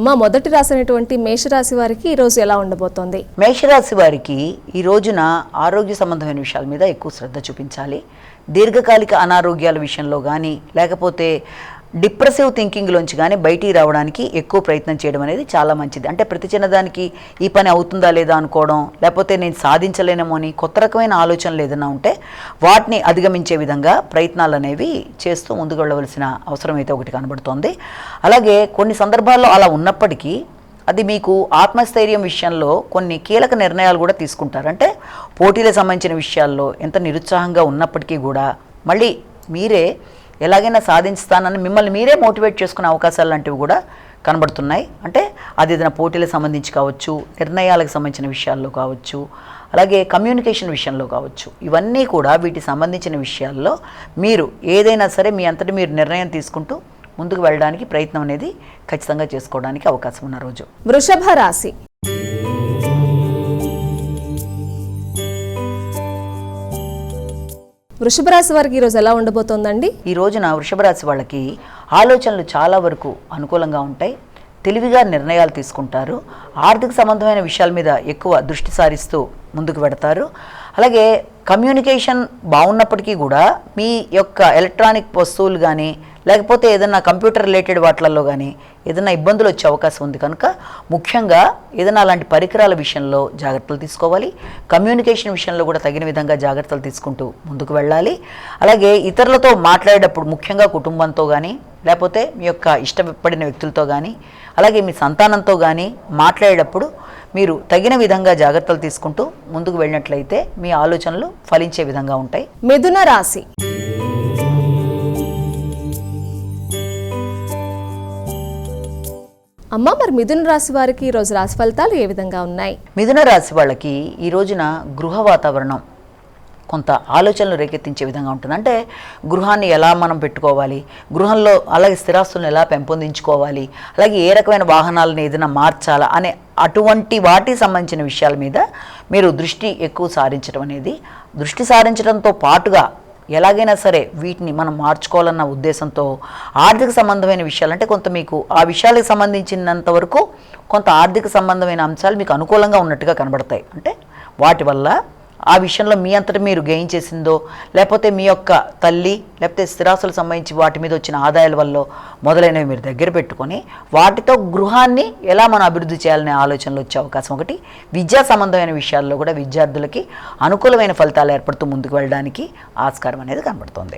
అమ్మ మొదటి రాసినటువంటి మేషరాశి వారికి ఈరోజు ఎలా ఉండబోతోంది? మేషరాశి వారికి ఈ రోజున ఆరోగ్య సంబంధమైన విషయాల మీద ఎక్కువ శ్రద్ధ చూపించాలి. దీర్ఘకాలిక అనారోగ్యాల విషయంలో కానీ లేకపోతే డిప్రెసివ్ థింకింగ్లోంచి కానీ బయటికి రావడానికి ఎక్కువ ప్రయత్నం చేయడం అనేది చాలా మంచిది. అంటే ప్రతి చిన్నదానికి ఈ పని అవుతుందా లేదా అనుకోవడం లేకపోతే నేను సాధించలేనేమో అని కొత్త రకమైన ఆలోచనలు ఏదైనా ఉంటే వాటిని అధిగమించే విధంగా ప్రయత్నాలు అనేవి చేస్తూ ముందుకు వెళ్ళవలసిన అవసరం అయితే ఒకటి కనబడుతోంది. అలాగే కొన్ని సందర్భాల్లో అలా ఉన్నప్పటికీ అది మీకు ఆత్మస్థైర్యం విషయంలో కొన్ని కీలక నిర్ణయాలు కూడా తీసుకుంటారు. అంటే పోటీలకు సంబంధించిన విషయాల్లో ఎంత నిరుత్సాహంగా ఉన్నప్పటికీ కూడా మళ్ళీ మీరే ఎలాగైనా సాధించుతానని మిమ్మల్ని మీరే మోటివేట్ చేసుకునే అవకాశాలు లాంటివి కూడా కనబడుతున్నాయి. అంటే అది ఏదైనా పోటీలకు సంబంధించి కావచ్చు నిర్ణయాలకు సంబంధించిన విషయాల్లో కావచ్చు అలాగే కమ్యూనికేషన్ విషయంలో కావచ్చు ఇవన్నీ కూడా వీటికి సంబంధించిన విషయాల్లో మీరు ఏదైనా సరే మీ అంతటి మీరు నిర్ణయం తీసుకుంటూ ముందుకు వెళ్ళడానికి ప్రయత్నం అనేది ఖచ్చితంగా చేసుకోవడానికి అవకాశం ఉన్న రోజు. వృషభ రాశి. వృషభ రాశి వారికి ఈ రోజు ఎలా ఉండబోతోందండి? ఈ రోజున వృషభ రాశి వాళ్ళకి ఆలోచనలు చాలా వరకు అనుకూలంగా ఉంటాయి. తెలివిగా నిర్ణయాలు తీసుకుంటారు. ఆర్థిక సంబంధమైన విషయాల మీద ఎక్కువ దృష్టి సారిస్తూ ముందుకు పెడతారు అలాగే కమ్యూనికేషన్ బాగున్నప్పటికీ కూడా మీ యొక్క ఎలక్ట్రానిక్ వస్తువులు కానీ లేకపోతే ఏదైనా కంప్యూటర్ రిలేటెడ్ వాటిలలో కానీ ఏదైనా ఇబ్బందులు వచ్చే అవకాశం ఉంది కనుక ముఖ్యంగా ఏదైనా అలాంటి పరికరాల విషయంలో జాగ్రత్తలు తీసుకోవాలి. కమ్యూనికేషన్ విషయంలో కూడా తగిన విధంగా జాగ్రత్తలు తీసుకుంటూ ముందుకు వెళ్ళాలి. అలాగే ఇతరులతో మాట్లాడేటప్పుడు ముఖ్యంగా కుటుంబంతో కానీ లేకపోతే మీ యొక్క ఇష్టపడిన వ్యక్తులతో కానీ అలాగే మీ సంతానంతో కానీ మాట్లాడేటప్పుడు మీరు తగిన విధంగా జాగ్రత్తలు తీసుకుంటూ ముందుకు వెళ్ళినట్లయితే మీ ఆలోచనలు ఫలించే విధంగా ఉంటాయి. మిథున రాశి అమ్మ మరి మిథున రాశి వారికి ఈ రోజు రాశి ఫలితాలు ఏ విధంగా ఉన్నాయి? మిథున రాశి వాళ్ళకి ఈ రోజున గృహ వాతావరణం కొంత ఆలోచనలు రేకెత్తించే విధంగా ఉంటుంది. అంటే గృహాన్ని ఎలా మనం పెట్టుకోవాలి? గృహంలో అలాగే స్థిరాస్తులను ఎలా పెంపొందించుకోవాలి? అలాగే ఏ రకమైన వాహనాలను ఏదైనా మార్చాలా? అనే అటువంటి వాటికి సంబంధించిన విషయాల మీద మీరు దృష్టి ఎక్కువ సారించడం అనేది దృష్టి సారించడంతో పాటుగా ఎలాగైనా సరే వీటిని మనం మార్చుకోవాలన్న ఉద్దేశంతో ఆర్థిక సంబంధమైన విషయాలు అంటే కొంత మీకు ఆ విషయాలకు సంబంధించినంత వరకు కొంత ఆర్థిక సంబంధమైన అంశాలు మీకు అనుకూలంగా ఉన్నట్టుగా కనబడతాయి. అంటే వాటి వల్ల ఆ విషయంలో మీ అంతటా మీరు గెయిన్ చేసిందో లేకపోతే మీ యొక్క తల్లి లేకపోతే స్థిరాస్తులకు సంబంధించి వాటి మీద వచ్చిన ఆదాయాల వల్ల మొదలైనవి మీరు దగ్గర పెట్టుకొని వాటితో గృహాన్ని ఎలా మనం అభివృద్ధి చేయాలనే ఆలోచనలు వచ్చే అవకాశం ఒకటి. విద్యా సంబంధమైన విషయాల్లో కూడా విద్యార్థులకి అనుకూలమైన ఫలితాలు ఏర్పడుతూ ముందుకు వెళ్ళడానికి ఆస్కారం అనేది కనబడుతుంది.